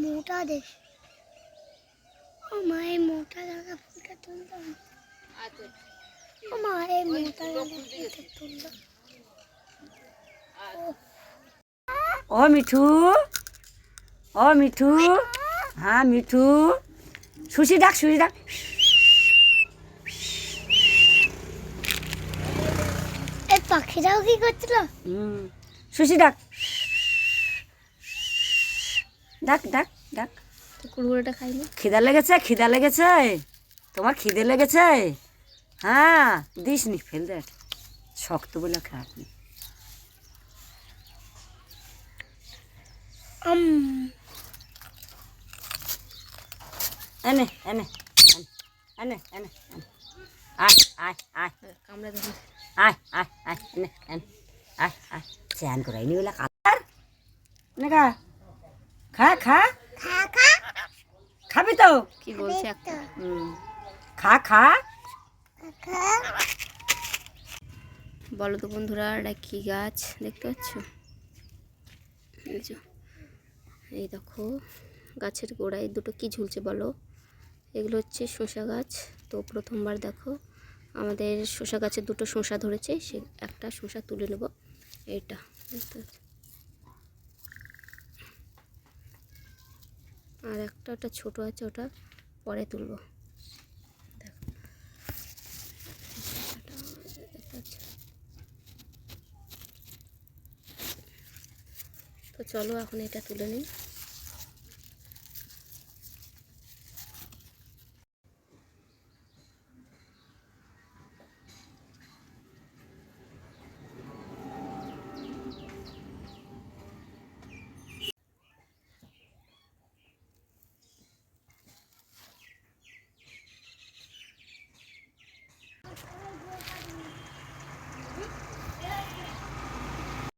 মোটা দেশ ও মা এই মোটা জায়গা ফুলটা তুললাম আচ্ছা ও মা এই মোটা জায়গা ফুলটা তুললাম ও মিঠু ও মিঠু হ্যাঁ মিঠু। সুশি ডাক সুশি ডাক। এই পাখিরাও কি করছিল? হুম সুশি ডাক। ডাক ডাক ডাক। কুড়কুড়েটা খাইনি। খিদা লেগেছে খিদা লেগেছে? তোমার খিদে লেগেছে? হ্যাঁ দিস নি ফেল দেখ শক্ত বলে খারাপ নি। আম। এনে এনে এনে এনে আয় আয় আয়। কামড়া আয় আয় আয় এনে এনে। আয় আয়। চ্যান করাই নি বলে কালার নেকা খা খা। খা খা। খাবি তো? কি বলছে একটা? খা খা। বলো তো বন্ধুরা এটা কি গাছ দেখতে পাচ্ছ? এই দেখো গাছের গোড়ায় দুটো কি ঝুলছে বলো? এগুলো হচ্ছে শসা গাছ। তো প্রথমবার দেখো আমাদের শসা গাছে দুটো শসা ধরেছে সে একটা শসা তুলে নেব। এইটা দেখতে পাচ্ছ? আর একটা ওটা ছোটো আছে ওটা পরে তুলবো। তো চলো এখন এটা তুলে নিই।